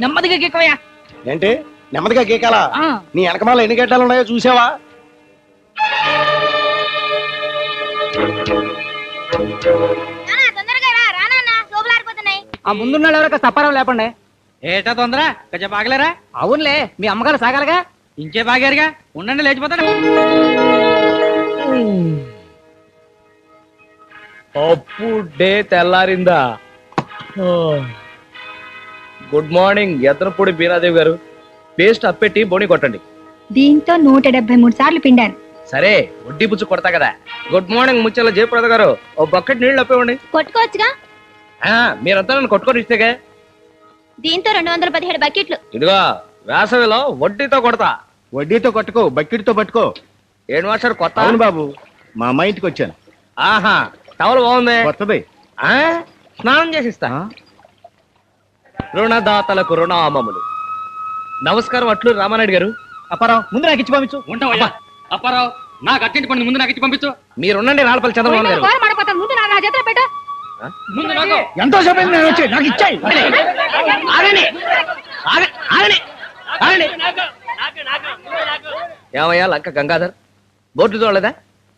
నెమ్మదిగా గిక్కవయ్యా ఏంటి? నెమ్మదిగా గీకాలా? ఆ, నీ వెనకమాల ఎన్ని గడ్డలు ఉన్నాయో చూసావా? తొందరగా రా రానా సోపులారిపోతున్నాయి ఆ ముందున్న ఎవరొక సప్పారం లేపండి. ఏటా తొందర? కొంచెం బాగలేరా? అవునులే మీ అమ్మగారు సాగాలిగా? ఇంకే బాగారుగా? ఉండండి లేచిపోతాడు. అప్పుడే తెల్లారిందా? గుడ్ మార్నింగ్ ఎత్తనపూడి బీరాదేవి గారు. పేస్ట్ అప్పెట్టి బోని కొట్టండి. దీంతో నూట డెబ్బై మూడు సార్లు పిండాను. సరే వడ్డీ పుచ్చు కొడతా కదా. గుడ్ మార్నింగ్ ముచ్చల జయప్రద గారు. ఓ బకెట్ నీళ్ళు అప్పివ్వండి. కొట్టుకోవచ్చుగా? ఆ, మీరంతా నన్ను కొట్టుకొని ఇస్తేగా? దీంతో రెండు వందల పదిహేడు బకెట్లు. ఇదిగో వేసవిలో వడ్డీతో కొడతా. వడ్డీతో కొట్టుకో బకెట్తో పట్టుకో. ఏడు మాస్టర్ కొత్త? అవును బాబు మా అమ్మ ఇంటికి వచ్చాను ఆహా టవల్ బాగుంది. ఆ, స్నానం చేసిస్తా. రుణదాతలకు రుణామములు. నమస్కారం అట్లు రామానాయుడు గారు. అప్పారావు ముందు నాకు ఇచ్చి పంపించు. ఉంటావయ్యా. అప్పారావు నాకు అర్జెంట్ పని ముందు నాకు ఇచ్చి పంపించు. మీరున్నండి రాళ్ళపల్లి చంద్రబాబు గారు. ముందు నా చేతిలో పెట్టు. ముందు నాకు. ఎంతో సేపు నేను వచ్చి నాకు ఇచ్చాయి. ఆగండి. ఆగ- ఆగండి. ఆగండి. ఏమయ్యా లంక గంగాధర్? బోర్డు చూడలేదా?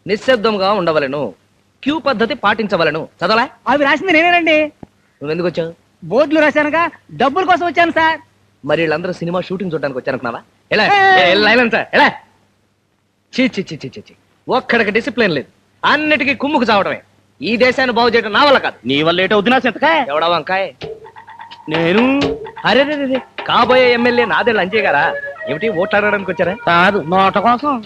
నిశ్శబ్దంగా ఉండవలను. క్యూ పద్ధతి పాటించవలను. చదవలా? అవి రాసింది నేనేనండి. నువ్వెందుకు వచ్చావు? బోర్డులు రాశానుగా డబ్బుల కోసం వచ్చాను సార్. మరి వీళ్ళందరూ సినిమా షూటింగ్ చూడడానికి వచ్చారనుకున్నావా? ఎలా? లైలెన్స్ ఎలా? చీ చీ చీ చీ చీ చీ. ఒక్కడికి డిసిప్లిన్ లేదు. అన్నిటికీ కుమ్ముకు చావడమే ఈ దేశాన్ని బాగు చేయడం నా వల్ల కాదు. నీ వల్ల లేట్ అవుతున్నా సెంతకా ఎవడా వంకాయ్? నేను? అరే రే, రే, రే. కాబోయే ఎమ్మెల్యే నాదే లంచే గారా? ఏమిటి ఓట్లాడడానికి వచ్చారా? కాదు నోట కోసం.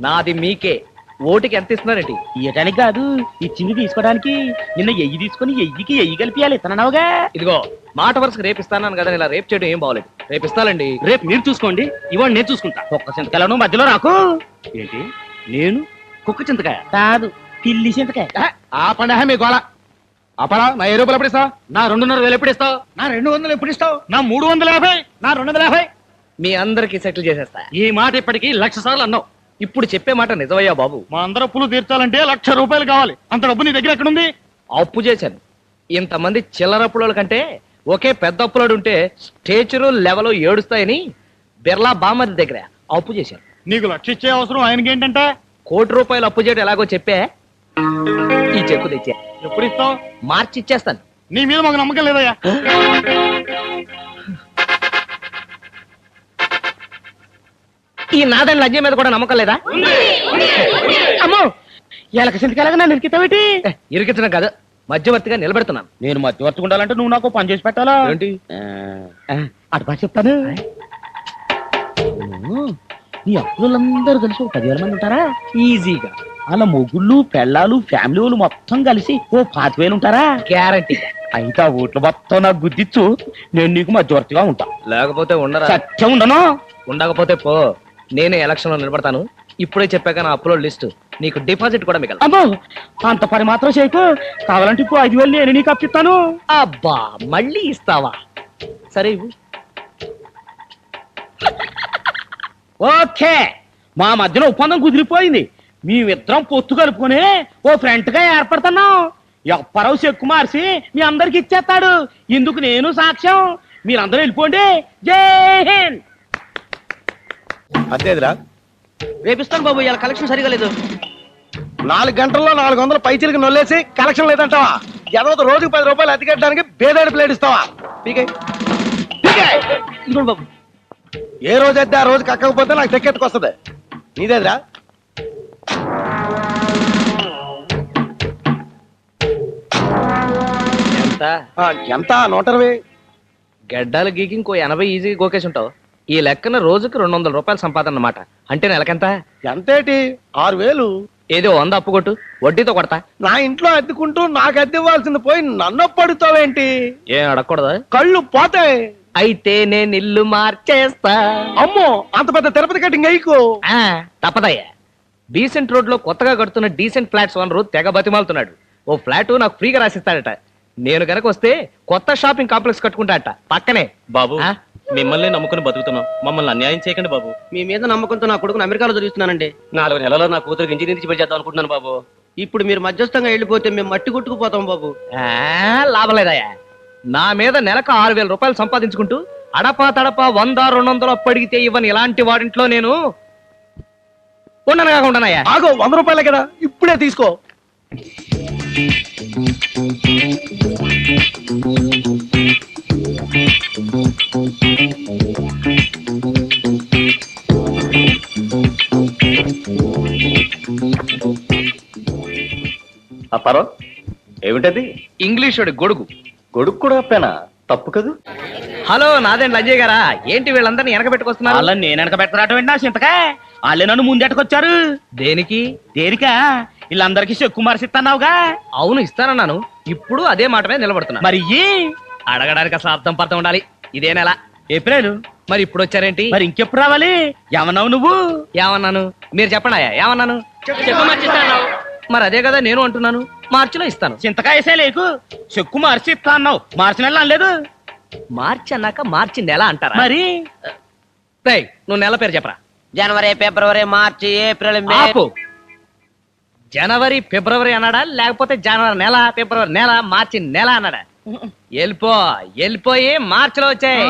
నాది మీకే. ఓటుకి ఎంత ఇస్తున్నారేంటి ఇయటానికి కాదు ఇచ్చింది తీసుకోవడానికి నిన్న ఎయ్యి తీసుకొని ఎయ్యికి ఎయ్యి కలిపియాలి ఇతనవుగా ఇదిగో మాట వరుసకు రేపిస్తాను కదా ఇలా రేపు చేయడం ఏం బాగోలేదు. రేపిస్తానండి. రేపు మీరు చూసుకోండి ఇవాళ నేను చూసుకుంటా. ఒక్క చింతకాయలను మధ్యలో నాకు ఏంటి? నేను కుక్క చింతకాయ? కాదు పిల్లి చింతకాయ. ఆ పండగ మీ గోళ. అపరా నా ఏ రూపాయలు ఎప్పుడు ఇస్తావు? నా రెండున్నర వేలు ఎప్పుడు ఇస్తావు? నా రెండు వందలు ఎప్పుడు ఇస్తావు? నా మూడు వందల యాభై. నా రెండు వందల యాభై. మీ అందరికి సెటిల్ చేసేస్తా. ఈ మాట ఇప్పటికి లక్ష సార్లు అన్నావు. ఇప్పుడు చెప్పే మాట నిజమయ్యా బాబు. మా అందరూ అప్పులు తీర్చాలంటే లక్ష రూపాయలు కావాలి. అంత డబ్బు నీ దగ్గర ఎక్కడుంది? అప్పు చేశాను. ఇంతమంది చిల్లరప్పుల కంటే ఒకే పెద్ద అప్పులాడు ఉంటే స్టేచరు లెవెల్ ఏడుస్తాయని బిర్లా బామ్మది దగ్గర అప్పు చేశాను. నీకు లక్ష ఇచ్చే అవసరం ఆయనకి ఏంటంటే కోటి రూపాయలు అప్పు చేయడం ఎలాగో చెప్పే ఈ చెక్కు తెచ్చా. ఎప్పుడు ఇస్తావు? మార్చి ఇచ్చేస్తాను నీ మీద మాకు నమ్మకం లేదయ్యా. ఈ నాదని లజ్జ మీద కూడా నమ్మకం లేదా? అమ్మో ఎలక చింతకాయలుగా నన్ను ఇరికితావేటి ఇరికించడం కాదు మధ్యవర్తిగా నిలబెడుతున్నాను. నేను మధ్యవర్తి ఉండాలంటే నువ్వు నాకు పని చేసి పెట్టాలా? ఏంటి? అటు బాగా చెప్తాను. నీ అప్పులందరూ కలిసి ఒక పదివేల మంది ఉంటారా? ఈజీగా. అలా మొగుళ్ళు పెళ్ళాలు ఫ్యామిలీ వాళ్ళు మొత్తం కలిసి ఓ పాతి వేలు ఉంటారా? గ్యారంటీ. అయితే ఆ ఓట్లు మొత్తం నాకు గుద్దిచ్చు నేను నీకు మధ్యవర్తిగా ఉంటా. లేకపోతే ఉండరా? సత్యం ఉండను? ఉండకపోతే పో. నేనే ఎలక్షన్లో నిలబడతాను. ఇప్పుడే చెప్పాక నా అప్లోడ్ లిస్ట్ నీకు డిపాజిట్ కూడా మిగల అమ్మో అంత పని మాత్రం చేయకు. కావాలంటే ఇప్పుడు ఐదు వేలు నేను నీకు అప్పిస్తాను. అబ్బా మళ్ళీ ఇస్తావా? సరే ఇవ్వు. ఓకే మా మధ్యలో ఒప్పందం కుదిరిపోయింది. మేమిద్దరం పొత్తు కలుపుకొని ఓ ఫ్రెంట్గా ఏర్పడుతున్నాం. ఎప్పరవు చెక్కు మార్చి మీ అందరికి ఇచ్చేస్తాడు. ఇందుకు నేను సాక్ష్యం. మీరందరూ వెళ్ళిపోండి. జై హింద్! అంతేదిరా. రేపిస్తాను బాబు ఇలా కలెక్షన్ సరిగా లేదు. నాలుగు గంటల్లో నాలుగు వందల పైచీలకి నొల్లేసి కలెక్షన్ లేదంటావా? ఎదవత రోజుకి పది రూపాయలు అతికెట్టడానికి బేదాడి ప్లేట్ ఇస్తావా? పీకే. పీకే. ఇదిగోండి బాబు. ఏ రోజు అయితే ఆ రోజు కక్కకపోతే నాకు తెక్కెత్తుకొస్తుంది. నీదేదిరా? ఎంత? ఆ, ఎంత? నూట ఇరవై గడ్డాలు గీకి ఇంకో ఎనభై ఈజీ గోకేసి ఉంటావు. ఈ లెక్కన రోజుకి రెండు వందల రూపాయలు సంపాదన అన్నమాట అంటే నెలకెంత? ఎంతేటి? ఆరు వేలు. ఏదో వంద అప్పు కొట్టు వడ్డీతో కొడతా. నా ఇంట్లో అద్దెకుంటూ నాకు అద్దె ఇవ్వాల్సింది పోయి నన్ను పడుతావేంటి? ఏం అడగకూడదా? కళ్ళు పోతాయి. అయితే నేను ఇల్లు మార్చేస్తా. అమ్మో అంత పెద్ద తిరుపతి కట్టింగ్ అయ్యకు ఆ, తప్పదయ్యా. డీసెంట్ రోడ్లో కొత్తగా కడుతున్న డీసెంట్ ఫ్లాట్స్ ఓనరు తెగ బతిమాలుతున్నాడు. ఓ ఫ్లాట్ నాకు ఫ్రీగా రాసిస్తాడట. నేను గనక వస్తే కొత్త షాపింగ్ కాంప్లెక్స్ కట్టుకుంటాడట పక్కనే. బాబు ఆ? మిమ్మల్ని నమ్ముకుని బతుకుతున్నాం. మమ్మల్ని అన్యాయం చేయకండి బాబు. మీ మీద నమ్మకంతో నా కొడుకుని అమెరికాలో చదివిస్తున్నానండి. నాలుగు నెలలో నా కూతురికి ఇంజనీరింగ్ చేద్దాం అనుకుంటున్నాను బాబు. ఇప్పుడు మీరు మధ్యస్థంగా వెళ్ళిపోతే మేము మట్టి కొట్టుకుపోతాం బాబు. ఆ, లాభం లేదయ్యా. నా మీద నెలకు ఆరు వేల రూపాయలు సంపాదించుకుంటూ అడపా తడపా వంద రెండు వందలు అప్పడిగితే ఇవ్వని ఇలాంటి వాడింట్లో నేను ఉండను కాక ఉండనయ్యా. ఆగో వంద రూపాయలే కదా. ఇప్పుడే తీసుకో. అప్పారో ఏమిటది? ఇంగ్లీషుడి గొడుగు. గొడుగు కూడా పెనా తప్పు కదూ? హలో నాదేంటి అజయ్ గారా? ఏంటి వీళ్ళందరినీ వెనక పెట్టుకొస్తున్నారు వాళ్ళని నేను వెనక పెట్టరాటం ఏంటి నా వాళ్ళే నన్ను ముందెట్టుకొచ్చారు దేనికి? దేనికా? వీళ్ళందరికీ చెక్కు మరిసిస్తున్నావుగా అవును ఇస్తానన్నాను. ఇప్పుడు అదే మాట మీద నిలబడుతున్నా. మరి. అడగడానికి అసలు అర్థం పర్థం ఉండాలి. ఇదే నెల. ఏప్రిల్? మరి ఇప్పుడు వచ్చారేంటి? మరి ఇంకెప్పుడు రావాలి? ఏమన్నావు నువ్వు? ఏమన్నాను? మీరు చెప్పండి అయ్యా ఏమన్నాను? మరి అదే కదా నేను అంటున్నాను. మార్చిలో ఇస్తాను. చింతకాయ వేసే లేకు. చెక్కు మార్చి ఇస్తా అన్నావు మార్చి నెల అనలేదు. మార్చి అన్నాక మార్చి నెల అంటారా? మరి? రేయ్, నువ్వు నెల పేరు చెప్పరా. జనవరి ఫిబ్రవరి మార్చి ఏప్రిల్ మే. జనవరి ఫిబ్రవరి అన్నాడా? లేకపోతే జనవరి నెల ఫిబ్రవరి నెల మార్చి నెల అన్నాడా? వెళ్ళిపో వెళ్ళిపోయి మార్చిలో వచ్చాయి.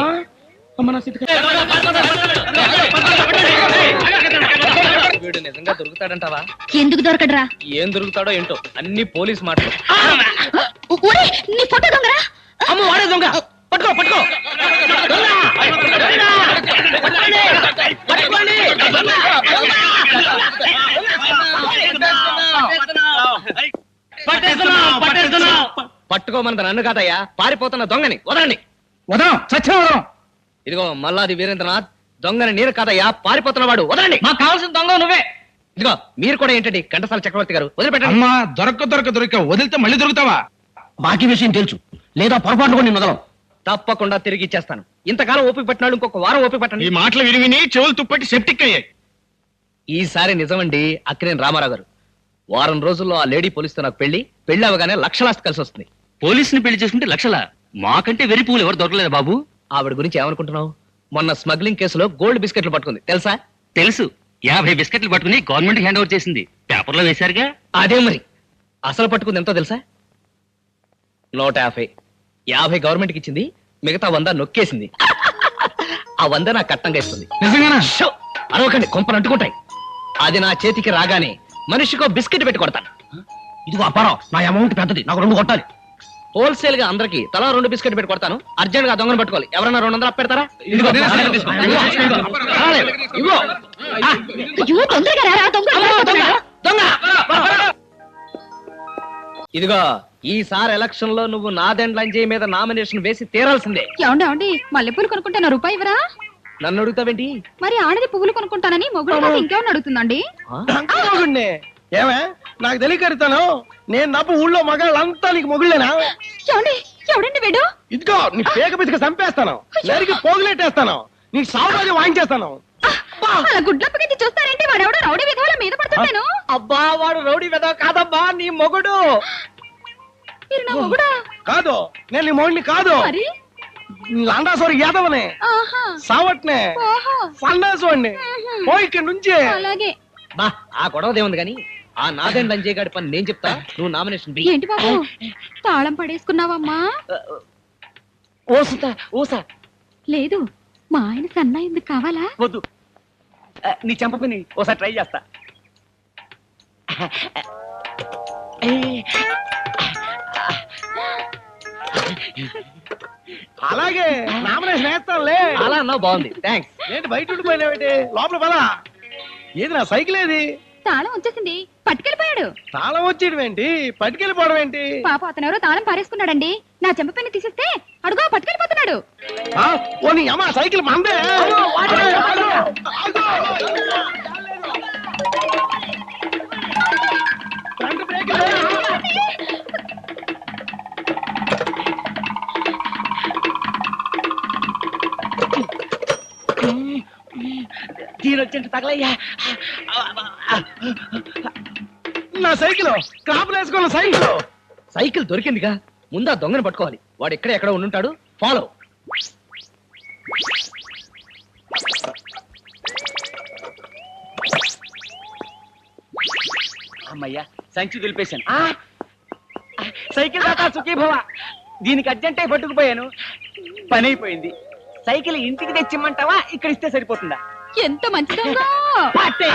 వీడు నిజంగా దొరుకుతాడంటావా? ఎందుకు దొరకడరా? ఏం దొరుకుతాడో ఏంటో? అన్ని పోలీస్ మాటలు. ఊరే నీ ఫోటో దొంగరా? అమ్మ వాడే దొంగ. పట్టుకో పట్టుకో. పట్టుకోమన్నది నన్ను కాదయ్యా. పారిపోతున్న దొంగని. వదలండి. వదలం. సత్యం వదలం. ఇదిగో మల్లాది వీరేంద్రనాథ్ దొంగని నేను కాదయ్యా. పారిపోతున్న వాడు వదలండి. మాకు కావాల్సిన దొంగ నువ్వే. ఇదిగో మీరు కూడా ఏంటండి? ఘంటసాల చక్రవర్తి గారు వదిలిపెట్టండి. అమ్మా దొరక దొరక దొరిక వదిలితే మళ్ళీ దొరుకుతావా? బాకీ విషయం తెలుసు. లేదా పొరపాటు కూడా నేను వదలం. తప్పకుండా తిరిగి ఇచ్చేస్తాను. ఇంతకాలం ఓపిక పట్టినాడు ఇంకొక వారం ఓపిక ఈ పట్టండి మాటలు విని విని చెవులు తుప్పట్టి సెప్టిక్ అయ్యాయి. ఈసారి నిజమండి అక్కినేని రామారావు గారు. వారం రోజుల్లో ఆ లేడీ పోలీసుతో నాకు పెళ్ళి పెళ్ళి అవగానే లక్షలాస్తి కలిసి వస్తుంది పోలీసుని పెళ్ళి చేసుకుంటే లక్షల. మాకంటే వెరి పువ్వులు ఎవరు దొరకలేదు బాబు. ఆవిడ గురించి ఏమనుకుంటున్నావు? మొన్న స్మగ్లింగ్ కేసులో గోల్డ్ బిస్కెట్లు పట్టుకుంది. తెలుసా? తెలుసు. యాభై బిస్కెట్లు పట్టుకుని గవర్నమెంట్ హ్యాండ్ ఓవర్ చేసింది. పేపర్లో వేశారుగా? అదే మరి. అసలు పట్టుకుంది ఎంతో తెలుసా? నూట యాభై. యాభై గవర్నమెంట్కి ఇచ్చింది మిగతా వంద నొక్కేసింది. ఆ వంద నా కట్టంగా ఇస్తుంది. నిజంగానా? షో! అరవకండి కొంపలు అంటుకుంటాయి. అది నా చేతికి రాగానే మనిషికో బిస్కెట్ పెట్టి కొడతాను. ఇదిగో అప్పారావు నా అమౌంట్ పెద్దది నాకు రెండు కొట్టాలి. హోల్సేల్గా అందరికి తలా రెండు బిస్కెట్ పెట్టి కొడతాను. అర్జెంట్గా దొంగను పట్టుకోవాలి. ఎవరైనా రెండు వందలు పెడతారా ఇదిగో ఈసారి ఎలక్షన్లో నువ్వు నాదెండ్లంజయ్ మీద నామినేషన్ వేసి తీరాల్సిందే. ఏమండి ఏమండి? మల్లెపూలు కొనుక్కుంటాను రూపాయి ఇవ్వరా? నన్ను అడుగుతావేంటి? మరి ఆడది పువ్వులు కొనుక్కుంటానని మొగుడు ఇంకేమన్నా అడుగుతుందండి. ఏమే? నాకు తెలియకరుతాను నేను నవ్వు ఊళ్ళో మగాళ్ళంతా నీకు మొగుళ్ళేనా? ఏమండి ఎవడండి వీడు? ఇదిగో నీ పేక పిసిక చంపేస్తాను. నరికి పోగులెట్టేస్తాను. నీ సామ్రాజ్యం వాయించేస్తాను. అలా గుడ్లప్పగించి చూస్తారేంటి వాడెవడో రౌడీ విధవల మీద పడుతున్నాను. అబ్బా వాడు రౌడీ వెద కాదబ్బా నీ మొగుడు. మీరు నా మొగుడా? కాదు నేను నీ మొగుడిని కాదు. మరి? లండాసోరి యాదవనే. ఆహా. సావట్నే. ఓహో. సండాసోడిని పోయి ఇక్కడి నుంచి. అలాగే. బా ఆ గొడవదే ఉంది కానీ ఆ నాదెండ్లంజయ్ గారి పని నేను చెప్తా? నువ్వు నామినేషన్ బి. ఏంటి బాబు? తాళం పడేసుకున్నావమ్మా? ఓసుతా ఓసా లేదు మా ఆయన సన్నా ఎందుకు కావాలా? వద్దు. ఆ, నీ చెంపని ఓసారి ట్రై చేస్తా. అలాగే నామినేషన్ వేస్తానులే. అలా అన్నావు బాగుంది. థ్యాంక్స్ ఏంటి బయట ఉండిపోయినావేంటి? లోపల పదా. ఏది నా సైకిల్ ఏది? తాళం వచ్చేసింది. పట్టుకెళ్ళిపోయాడు. తాళం వచ్చేయడం ఏంటి? పట్టుకెళ్ళిపోవడం ఏంటి? పాప అతనెవరో తాళం పారేసుకున్నాడండి. నా చెంప పెన్ను తీసేస్తే అడుగో పట్టుకెళ్ళిపోతున్నాడు. ఆ? అమ్మ సైకిల్ మందే. ఫ్రంట్ బ్రేక్ లేదు. తీరొచ్చింటి తగలయ్యా. నా సైకిల్ క్రాప్ వేసుకున్న సైకిల్. సైకిల్ దొరికిందిగా. ముందా దొంగను పట్టుకోవాలి. వాడు ఎక్కడ ఎక్కడ ఉండుంటాడు. ఫాలో. అమ్మయ్యా సంచి దులిపేశాను! సైకిల్ దాకా సుఖీభవ. దీనికి అర్జెంటే పట్టుకుపోయాను. పని అయిపోయింది సైకిల్ ఇంటికి తెచ్చిమ్మంటావా? ఇక్కడ ఇస్తే సరిపోతుందా? ఎంత మంచి దొంగ! పట్టే!